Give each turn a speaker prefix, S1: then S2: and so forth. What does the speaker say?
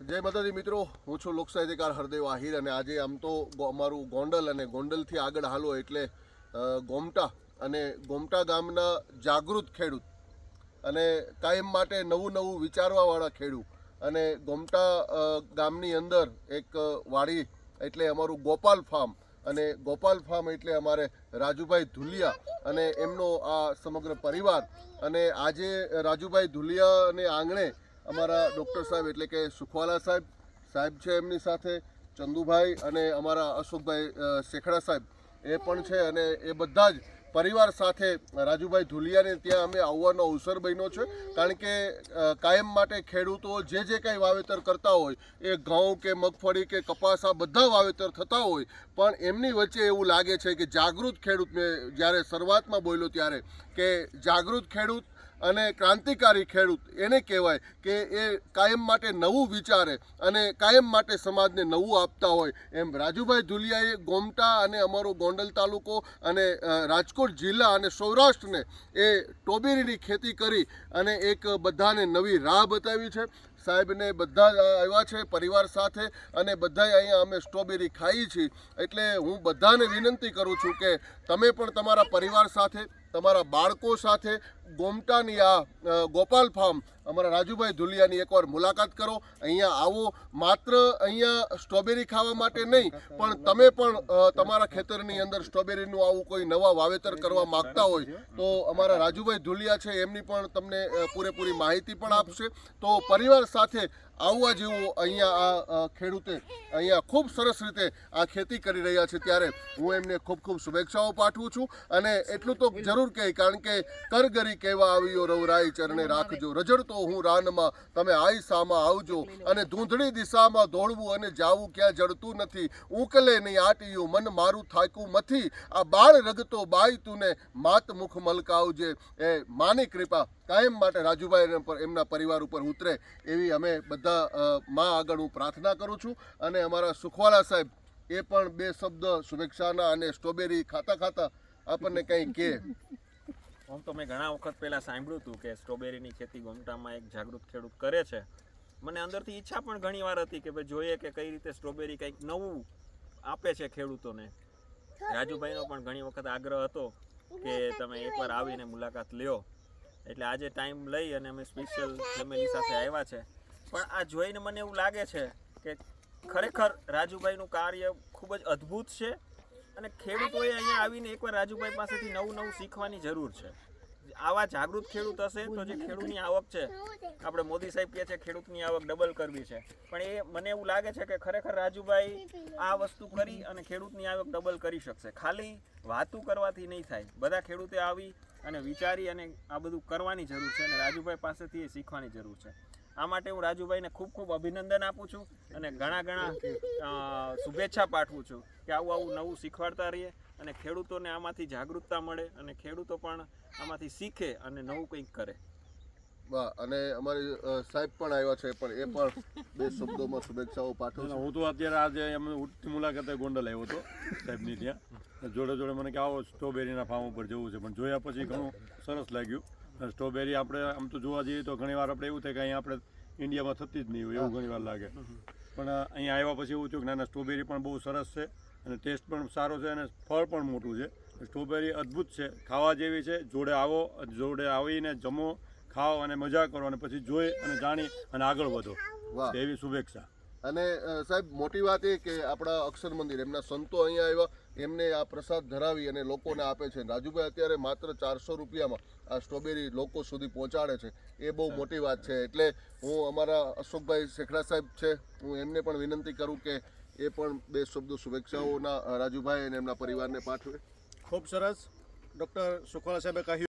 S1: જય માતાજી મિત્રો, હું છું લોક સાહિત્યકાર હરદેવ આહિર અને આજે આમ તો અમારું ગોંડલ અને ગોંડલથી આગળ હાલો એટલે ગોમટા અને ગોમટા ગામના જાગૃત ખેડૂત અને કાયમ માટે નવું નવું વિચારવાવાળા ખેડૂત અને ગોમટા ગામની અંદર એક વાડી એટલે અમારું ગોપાલ ફાર્મ અને ગોપાલ ફાર્મ એટલે અમારે રાજુભાઈ ધુલિયા અને એમનો આ સમગ્ર પરિવાર અને આજે રાજુભાઈ ધુલિયાને આંગણે અમારા ડૉક્ટર સાહેબ એટલે કે સુખવાલા સાહેબ સાહેબ છે એમની સાથે, ચંદુભાઈ અને અમારા અશોકભાઈ શેખડા સાહેબ, એ પણ છે અને એ બધા જ પરિવાર સાથે રાજુભાઈ ધુલિયાને ત્યાં અમે આવવાનો અવસર બન્યો છે. કારણ કે કાયમ માટે ખેડૂતો જે જે કંઈ વાવેતર કરતા હોય, એ ઘઉં કે મગફળી કે કપાસ, આ બધા વાવેતર થતા હોય, પણ એમની વચ્ચે એવું લાગે છે કે જાગૃત ખેડૂત મેં જ્યારે શરૂઆતમાં બોલ્યો ત્યારે કે જાગૃત ખેડૂત અને ક્રાંતિકારી ખેડૂત એને કહેવાય કે એ કાયમ માટે નવું વિચારે અને કાયમ માટે સમાજને નવું આપતા હોય. એમ રાજુભાઈ ધુલિયાએ ગોમટા અને અમારો ગોંડલ તાલુકો અને રાજકોટ જિલ્લા અને સૌરાષ્ટ્રને એ ટોબેરીની ખેતી કરી અને એક બધાને નવી રાહ બતાવી છે. સાહેબને બધા આવ્યા છે, પરિવાર સાથે, અને બધાય અહીંયા અમે સ્ટ્રોબેરી ખાઈ છીએ એટલે હું બધાને વિનંતી કરું છું કે તમે પણ તમારા પરિવાર સાથે, તમારા બાળકો સાથે ગોમટાની આ ગોપાલ ફાર્મ, અમારા રાજુભાઈ ધુલિયાની એકવાર મુલાકાત કરો. અહીંયા આવો. માત્ર અહીંયા સ્ટ્રોબેરી ખાવા માટે નહીં, પણ તમે પણ તમારા ખેતરની અંદર સ્ટ્રોબેરીનું આવું કોઈ નવા વાવેતર કરવા માંગતા હોય, તો અમારા રાજુભાઈ ધુલિયા છે, એમની પણ તમને પૂરેપૂરી માહિતી પણ આપશે. તો પરિવાર સાથે આવવા જેવું અહીંયા આ ખેડૂતે અહીંયા ખૂબ સરસ રીતે આ ખેતી કરી રહ્યા છે ત્યારે હું એમને ખૂબ ખૂબ શુભેચ્છાઓ પાઠવું છું અને એટલું તો જરૂર કહે, કારણ કે કરગરી કહેવા આવ્યો રવરાઈ ચરણે, રાખજો રજડતો હું રાનમાં, તમે આઈસામાં આવજો અને ધૂંધળી દિશામાં દોડવું અને જાવું ક્યાં જડતું નથી. ઉકલે નહીં આટિયું, મન મારું થાક્યું મથી આ બાળ રગતો બાય તુને માત મુખ મલકાવજે. એ માની કૃપા કાયમ માટે રાજુભાઈ એમના પરિવાર ઉપર ઉતરે એવી અમે બધા અ, માં આગળ હું પ્રાર્થના કરું છું અને અમારા સુખવાલા સાહેબ એ પણ બે શબ્દ શુભેચ્છાના અને સ્ટ્રોબેરી ખાતા ખાતા આપણને કંઈ કે
S2: આમ તો મેં ઘણા વખત પહેલાં સાંભળ્યું હતું કે સ્ટ્રોબેરીની ખેતી ગોમટામાં એક જાગૃત ખેડૂત કરે છે. મને અંદરથી ઈચ્છા પણ ઘણી વાર હતી કે ભાઈ જોઈએ કે કઈ રીતે સ્ટ્રોબેરી કંઈક નવું આપે છે ખેડૂતોને. રાજુભાઈનો પણ ઘણી વખત આગ્રહ હતો કે તમે એકવાર આવીને મુલાકાત લ્યો. એટલે આજે ટાઈમ લઈ અને અમે સ્પેશિયલ ફેમિલી સાથે આવ્યા છે. પણ આ જોઈને મને એવું લાગે છે કે ખરેખર રાજુભાઈનું કાર્ય ખૂબ જ અદ્ભુત છે અને ખેડૂતોએ અહીંયા આવીને એકવાર રાજુભાઈ પાસેથી નવું નવું શીખવાની જરૂર છે. આવા જાગૃત ખેડૂત હશે તો જે ખેડૂતની આવક છે, આપણે મોદી સાહેબ કહે છે ખેડૂતની આવક ડબલ કરવી છે. પણ એ મને એવું લાગે છે કે ખરેખર રાજુભાઈ આ વસ્તુ કરી અને ખેડૂતની આવક ડબલ કરી શકશે. ખાલી વાતું કરવાથી નહીં થાય. બધા ખેડૂતે આવી અને વિચારી અને આ બધું કરવાની જરૂર છે અને રાજુભાઈ પાસેથી એ શીખવાની જરૂર છે. આ માટે હું રાજુભાઈને ખૂબ ખૂબ અભિનંદન આપું છું અને ઘણા ઘણા શુભેચ્છા પાઠવું છું કે આવું આવું નવું શીખવાડતા રહીએ અને ખેડૂતોને આમાંથી જાગૃતતા મળે અને ખેડૂતો પણ આમાંથી શીખે અને નવું કંઈક કરે.
S1: વાહ અને અમારી સાહેબ પણ આવ્યા છે પણ એ પણ બે શબ્દોમાં શુભેચ્છાઓ પાઠવું છું.
S3: હું તો અત્યારે આજે અમે ઉઠતી મુલાકાતે ગોંડલ આવ્યો હતો સાહેબની ત્યાં. જોડે જોડે મને કે આવો સ્ટ્રોબેરીના ફાર્મ ઉપર જવું છે પણ જોયા પછી ઘણું સરસ લાગ્યું. સ્ટ્રોબેરી આપણે આમ તો જોવા જઈએ તો ઘણી વાર આપણે એવું થાય કે અહીંયા આપણે ઇન્ડિયામાં થતી જ નહીં હોય એવું ઘણી વાર લાગે. પણ અહીંયા આવ્યા પછી એવું થયું કે ના ના સ્ટ્રોબેરી પણ બહુ સરસ છે અને ટેસ્ટ પણ સારો છે અને ફળ પણ મોટું છે. સ્ટ્રોબેરી અદ્ભુત છે. ખાવા જેવી છે. જોડે આવો જોડે આવીને જમો ખાઓ અને મજા કરો અને પછી જોઈ અને જાણી અને આગળ વધો. એવી શુભેચ્છા.
S1: અને સાહેબ મોટી વાત એ કે આપણા અક્ષર મંદિર એમના સંતો અહીંયા આવ્યા. એમને આ પ્રસાદ ધરાવી અને લોકોને આપે છે. રાજુભાઈ અત્યારે માત્ર ચારસો રૂપિયામાં આ સ્ટ્રોબેરી લોકો સુધી પહોંચાડે છે. એ બહુ મોટી વાત છે. એટલે હું અમારા અશોકભાઈ શેખડા સાહેબ છે, હું એમને પણ વિનંતી કરું કે એ પણ બે શબ્દો શુભેચ્છાઓના રાજુભાઈ અને એમના પરિવારને પાઠવે.
S4: ખૂબ સરસ. ડૉક્ટર સુખવાળા સાહેબે કહ્યું